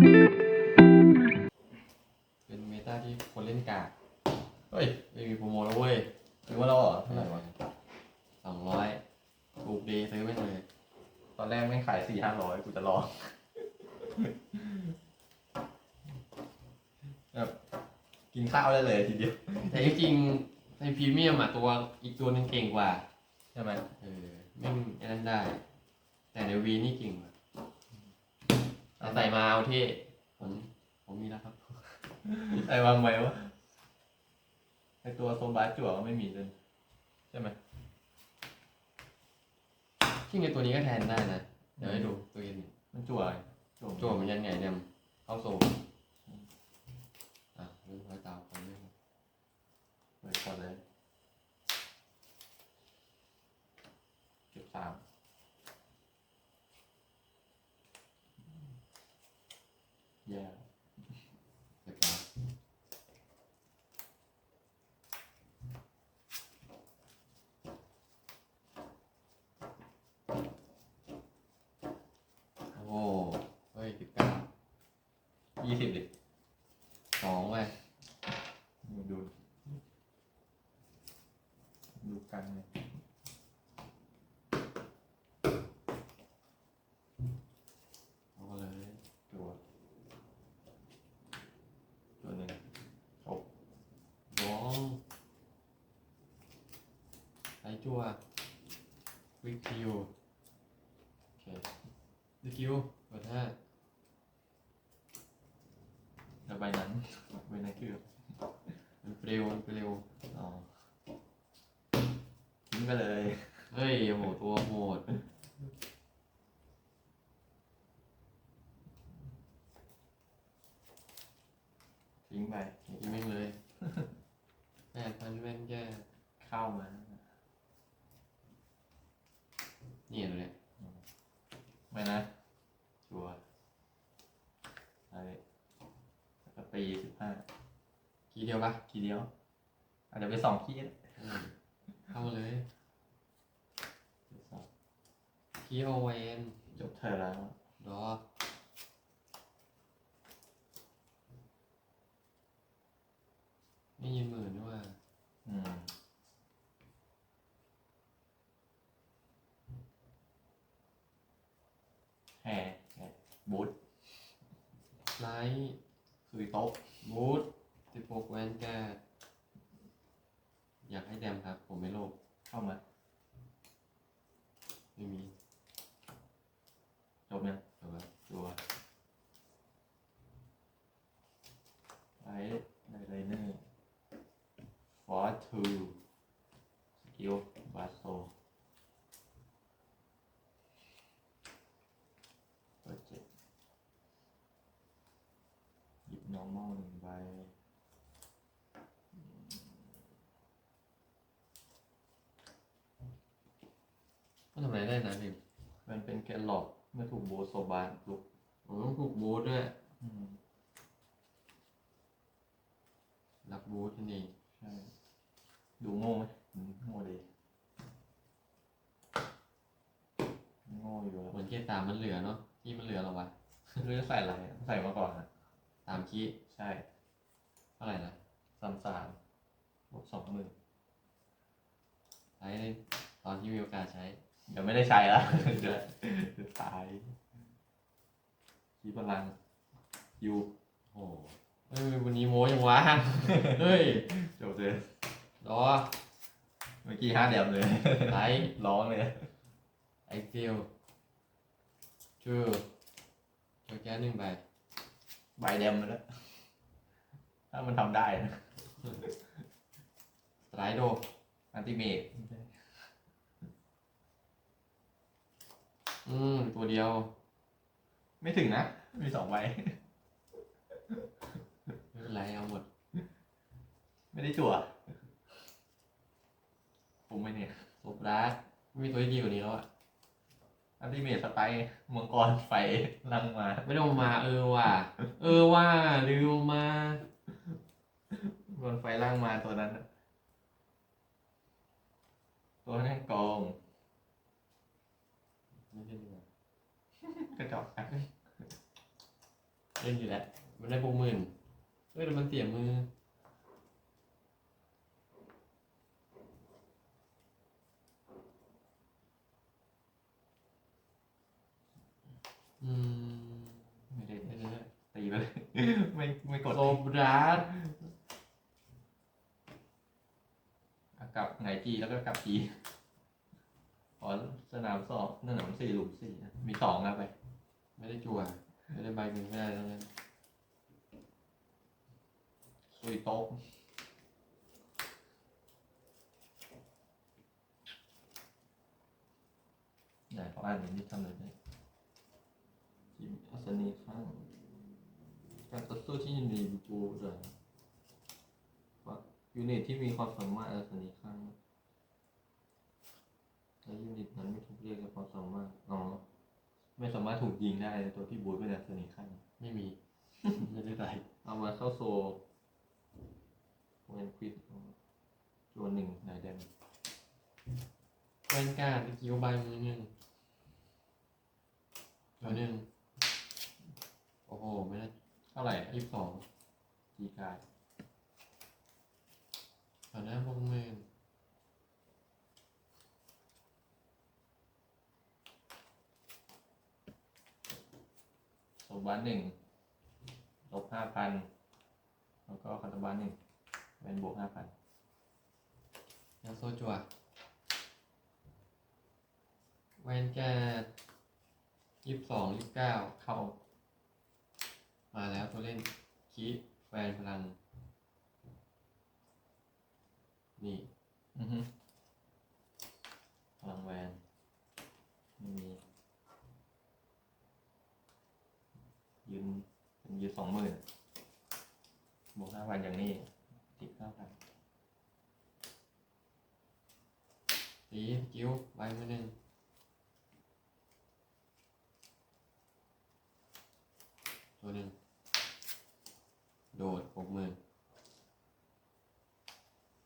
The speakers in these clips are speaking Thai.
เป็นเมตาที่คนเล่นกากเฮ้ย ไม่มีโปรโมแล้วเว้ยถึงว่าเราเหรอเท่าเท่าไหไหร่ร่วะวะสองร้อยถูกดีซื้อไม่เลย ตอนแรกแม่งขายสี่ห้าร้อยกูจะรอแบบกินข้าวได้เลยทีเดียว แต่จริงๆในพรีเมียมอะตัวอีกตัวหนึงเก่งกว่า ใช่ไหมเออไม่งไอ้นั่นได้ แต่ในวีนี่เก่งกว่าแต่ ใส่มาเอาที่ผมผมมีแล้วครับ ใส่วางไว้วะไอตัวโซบาจั่วก็ไม่มีเลยใช่ไหมที่ในตัวนี้ก็แทนได้นะ เดี๋ยวให้ดูตัวเย็นมันจั่วไงจั่วโจทย์มันยันไงเนี่ยเข้าโซ่อะเรื่องร้อยเตาคนเรื่องเปิดก่อนเลยเก็บสาม แย่ เรียบร้อยโอ้เฮ้ยสิบเก้า ยี่สิบดิ สองเว้ย ดู ดูกันเลย เอาเลย ตัวตัวหนึ่งหก สอง ไอจั่ววิคิวโอเควิคิวเปิดห้าแล้วใบนั้นใบนั้นคือมันเปรียวมันเปรียวอ๋อทิ้งไปเลย เฮ้ยโหตัวโหดทิ้งไปยิงไม่งเลยแปดพันแม่นแย่เข้ามา นี่เลยเนี่ย ไม่นะ ชัวร์ไปแล้วก็ตีสิบห้า ทีเดียวปะทีเดียว อาจจะไปสองทีก็ได้เออเข้ามาเลยเดี๋ยวสองทีโอเวนจบเธอแล้วดอไม่ยืนหมื่นด้วยว่าอืมแห่แห่บูทไลท์คือโต๊ะบูท สิบหกแวนแกดอยากให้แดมครับ ผมไม่โลภเข้ามา ไม่มีจบยังแต่ว่าชัวร์ไอ้ไดไลเนอร์ฟอร์ทูสกิลบาโซเปิดเจ็ดหยิบ normal หนึ่งใบ ก็ทำอะไรได้นะพี่ มันเป็นแกนหลอกเมื่อถูกโบโซบานลุกผมต้องผูกบูทด้วยอืมรับบูทนั่นเองใช่ดูโง่ไหมอืมโง่ดีโง่อยู่แล้วเหมือนเกตสามมันเหลือเนาะที่มันเหลือหรอวะไม่รู้จะใส่อะไรอะใส่มาก่อนอะสามคีใช่เท่าไหร่นะสามสามบวกสองหมื่นใช้ตอนที่มีโอกาสใช้ เดี๋ยวไม่ได้ใช้แล้วเดี๋ยวเดี๋ยวตาย คีพลังยูโอ้โหเฮ้ยวันนี้โม้ยังวะ เฮ้ยจบเลยรอเมื่อกี้ห้าเดียมเลย ไลท์ร้องเลย ไอฟิลชูตัวแก้หนึ่งใบใบเดียมมาแล้ว ถ้ามันทำได้นะสไลด์โดอันติเมตอืม ตัวเดียว ไม่ถึงนะ มีสองใบ ไม่เป็นไรเอาหมด ไม่ได้จั่วผมไม่เนี่ยโซบราสไม่มีตัวที่ดีกว่านี้แล้วอะอันติเมตสไปร์มังกรไฟลังมา ไม่ต้องมาเออว่ะ เออว่าลืมมามังกรไฟล่างมาตัวนั้นน่ะตัวนั้นกอง ไม่ใช่ดี กว่ากระจอกอันเล่นอยู่แล้วมันได้โปรหมื่นเฮ้ยแต่มันเสียมือ อืมไม่ได้ไม่ได้เลยตีไปเลย ไม่ไม่กดโซบราสอะกลับไงจีแล้วก็กลับจีขอสนามสอบนั่นน่ะมันสี่หลุมสี่นะมีสองนะไป ไม่ได้จั่วไม่ได้ใบมือไม่ได้แล้วนั้นซุยโต๊ะไหนเขาอ่านอย่างนี้ทำเลยไหมทีมอัศนีข้างการต่อสู้ที่ยินดีบูเดอว่ายูนิตที่มีความสามารถอัศนีข้างและยูนิตนั้นไม่ถูกเรียกด้วยความสามารถอ๋อ ไม่สามารถถูกยิงได้ตัวที่บูทเป็นอัศนีข้างไม่มี ไม่ได้ใส่เอามาเข้าโซเวนควิดจวนหนึ่งนายแดงแวนการ์ดคิวใบมือหนึ่งตัวหนึ่งโอ้โห ไม่ได้เท่าไหร่ยี่สิบสองจีกายต่อหน้าพวกมือ โซบ้านหนึ่งลบห้าพันแล้วก็คาตาบ้านหนึ่งเป็นบวกห้าพันแล้วโซจัวแวนการ์ดยี่สิบสองยี่สิบเก้าเข้า มาแล้วตัวเล่นคีแวนพลัง นี่ อือฮึพลังแวนไม่มี ยืนยืนสองหมื่นบวกห้าพันอย่างนี้ติดห้าพันสีกิ้วใบมือหนึ่งตัวหนึ่งโดดหกหมื่น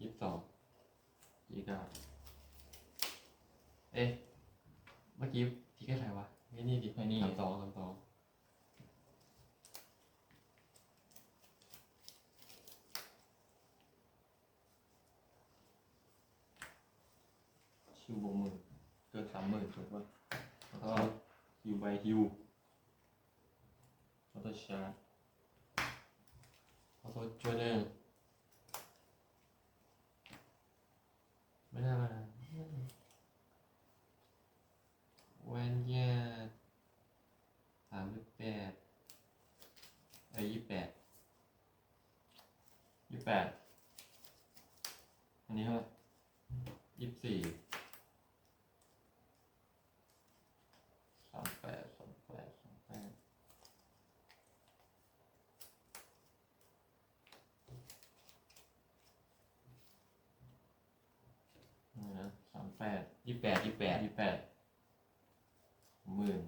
ยี่สิบสอง จีกาย เอ๊ะ เมื่อกี้ที่แค่ไหนวะไอ้นี่ดิ ไอ้นี่ สามสองสามสอง ชิวบวกหมื่นเกินสามหมื่นถูกป่ะแล้วก็ ฮิวไปฮิวออโต้ชาร์จขอโทษช่วยหนึ่งไม่น่ามาแวนยาสามสิบแปดเอ้ยยี่แปดยี่แปดอันนี้เท่าไหร่ยี่สิบสี่ามแปดสามแปดสามแปดนี่นะสาม แปดยี่แปดยี่แปดยี่แปดหมื่น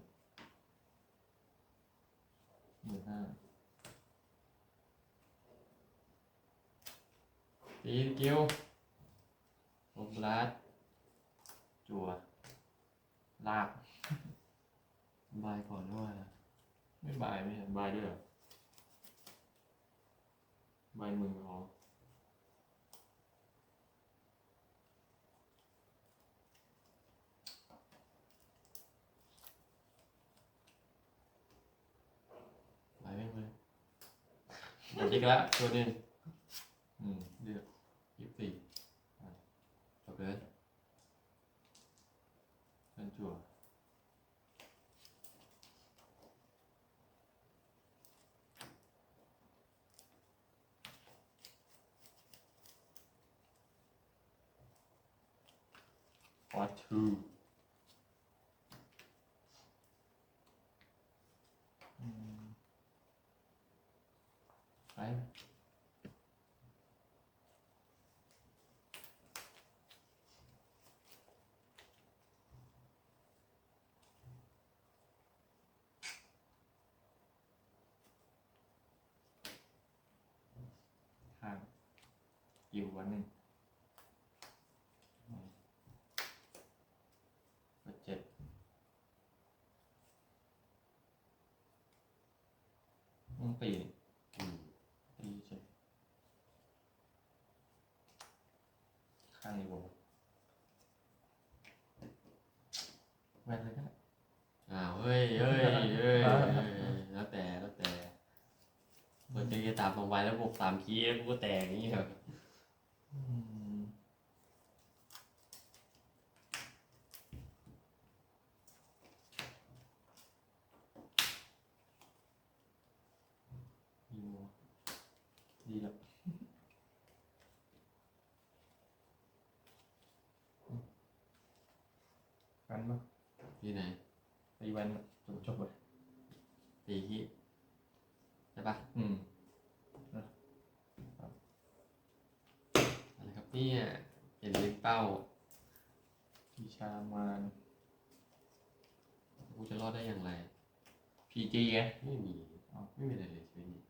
หมื่นห้าตีกิ้วโอบลัดจัวลาก บายก่อนด้วยไม่บายไม่เห็นบายด้วยเหรอบายมือพอ บายไม่มือเดี๋ยว อีกแล้วตัวหนึ่งอืมเลือกยี่สิบสี่จบเลยเล่นจัวฟอร์ทูอืม ไป ข้าง อยู่วันหนึ่งอืมก็เจ็ดต้องตีอืมตีเฉยข้างนี้บวแวนเลยก็ได้อ้าวเฮ้ยเฮ้ยเฮ้ยเฮ้ยแล้วแต่แล้วแต่เปิดเจอตามลงไปแล้วบวกสามคีย์กูก็แตกอย่างนี้เหรอ อืมดีวะดีแล้วกันปะ ที่ไหน ตีแวนจบจบไป ตีคีย์ใช่ปะ อืม อะไรครับ เนี่ย เห็นลิ้นเป้าวิชามานกูจะรอดได้อย่างไรพีจีไงไม่มีอ้าวไม่มีอะไรเลยชีวิตนี้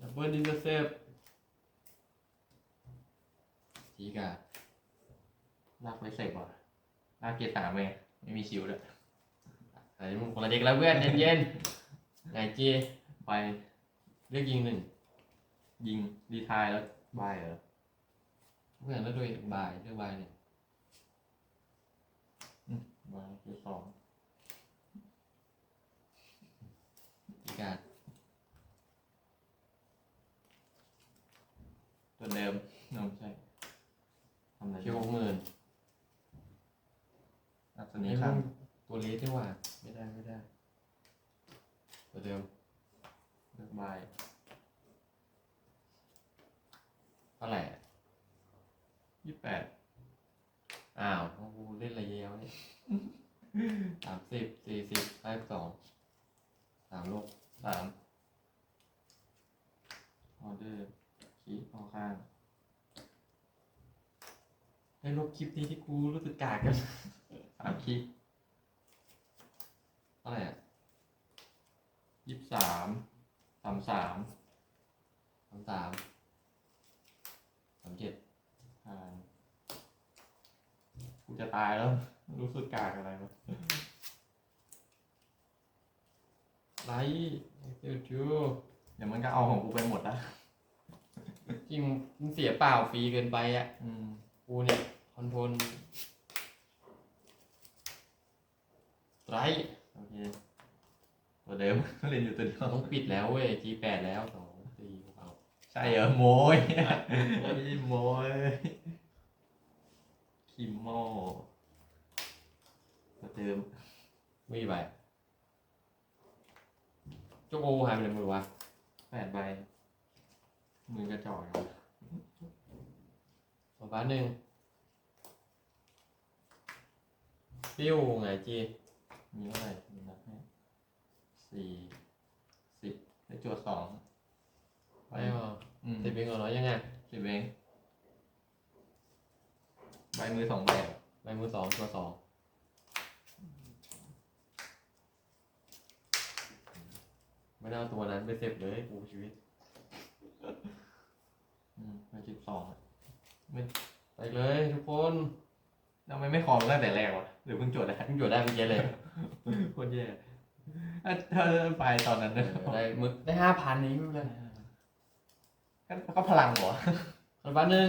ดับเบิลอินเตอร์เซปจีกาลากไปเสกว่ะลากเกียร์สามเองไม่มีชิวด้วย ไอ้มึงคนละเด็กแล้วเพื่อนเย็นๆไหนจีไปเลือกยิงหนึ่ง ยิงรีทายแล้วบายเหรอเพื่อนแล้วด้วยบายเลือกบายเนี่ยบายเกียร์สองจีกาตัวเดิมน้ไม่ใช่ทำอะไรเชียวหกหมื่นอัศนีครับตัวเลสด้วยว่ะ ไม่ได้ไม่ได้เดิมเลือกบเท่าไหร่ยี่สิบแปดอ้าวโอ้โหเล่นอะไรเยอะเนี่ยสามสิบสี่สิบห้าสิบสองสามลูกสามออเดอร์คีย์เอข้างให้ลบคลิปนี้ที่กูรู้สึกกากกันสามคีย์เท่าไหร่อะยี่สิบสามสามสามสามสามสามเจ็ดผ่านกูจะตายแล้ว รู้สึกกากอะไรวะไลท์เดี๋ยวจูเดี๋ยวมันก็เอาของกูไปหมดละจริงมันเสียเปล่าฟรีเกินไปอะ อืม กูเนี่ย คอนโทรลไลท์ โอเค ตัวเดิม เล่นอยู่ตัวเดียวต้องปิดแล้วเว้ย G8 แล้วสองสี่เอาใช่เหรอโมยไม่โมยคิมโมตัวเดิมไม่ไปจกโอหายไปไหนหมดวะแปดใบมือกระจอกอยู่สองบ้านหนึ่งปิ้วไงจี มีเท่าไหร่มีนับให้สี่สิบได้จั่วสองไปอะอืมสิบเองเหรอยังไงสิบเองใบมือสองใบเหรอใบมือสองตัวสองไม่ได้เอาตัวนั้นไปเสพเลยกูชีวิตอืมใบสิบสองอะไปเลยทุกคน ทำไมไม่คอมตั้งแต่แรกวะหรือเพิ่งจดได้เพิ่งหยุดได้เมื่อกี้เลยโคตรแย่ถ้าถ้าไปตอนนั้นเนี่ยได้มือได้ห้าพันนี้ไม่เป็นไรก็ก็พลังเหรอคนบ้านหนึ่ง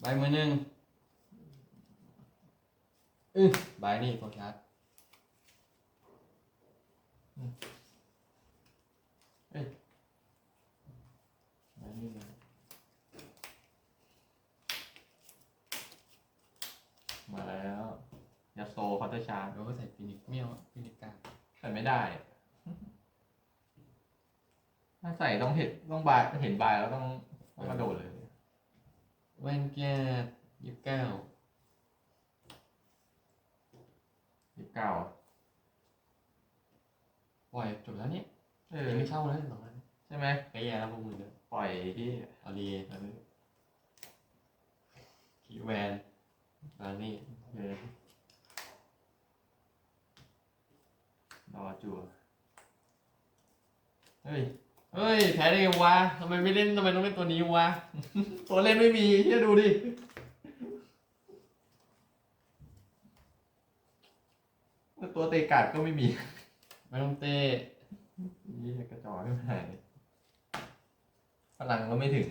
ใบมือหนึ่งอือใบนี่โฟชาร์จ ใบนี้เลย มาแล้วยาโซคอร์เตอร์ชาร์แล้วก็ใส่ฟินิกเมียวฟินิกกาใส่ไม่ได้ ถ้าใส่ต้องเห็นต้องบายเห็นบายแล้วต้องต้องกระโดดเลยแวนแก้ยี่สิบเก้ายี่สิบเก้าปล่อยจบแล้วเนี่ยเออยังไม่เข้าแล้วสองอันใช่ไหมก็แย่แล้วพวกมึงเนี่ยปล่อยที่เอาดีคีแวน อันนี้เลยรอจั่วเฮ้ย เฮ้ย แพ้ได้ไงวะทำไมไม่เล่นทำไมต้องเล่นตัวนี้วะ ตัวเล่นไม่มีเฮียดูดิตัวเตะกัดก็ไม่มี ไม่ต้องเตะนี่กระจอกไม่หายพลังก็ไม่ถึง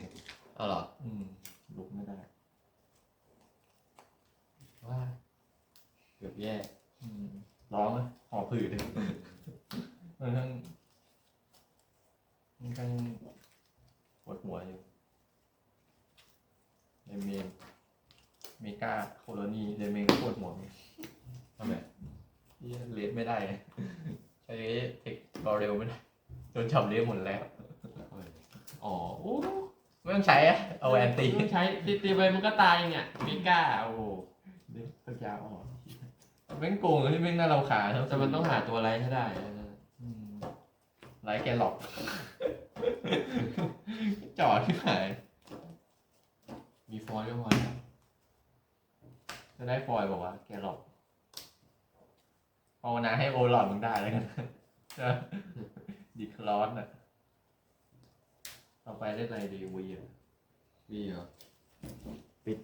เอาหรอ อืมลุกไม่ได้ ว่าเกือบแย่อืมร้องเลยหอบผืดเลยมันทั้งมันทั้งปวดหัวอยู่เดเมนเมกาโคโลนีเดเมนก็ปวดหัวทำไมที่เลสไม่ได้ใช้เทคบอลเร็วไม่ได้โดนจับเลสหมดแล้ว อ๋อโอ้ไม่ต้องใช้อะเอาแอนตีไม่ใช้ตีตีไปมันก็ตายเนี่ยมิก้าโอ้โหเด็ กตัวยาวอ่อนแม่งโกงที่แม่งน่าเราขาญแต่มันต้องหาตัวอะไรให้ได้อืมไลท์แกหลอก จอดที่หายมีฟอยล์ก็พอแล้วจะได้ฟอยล์บอกว่าแกหลอกภาวนาให้โอหลอดมึงได้แล้วกัน ดิคลอสน่ะ ต่อไปได้อะไรดีวีอะ มีเหรอ ปิด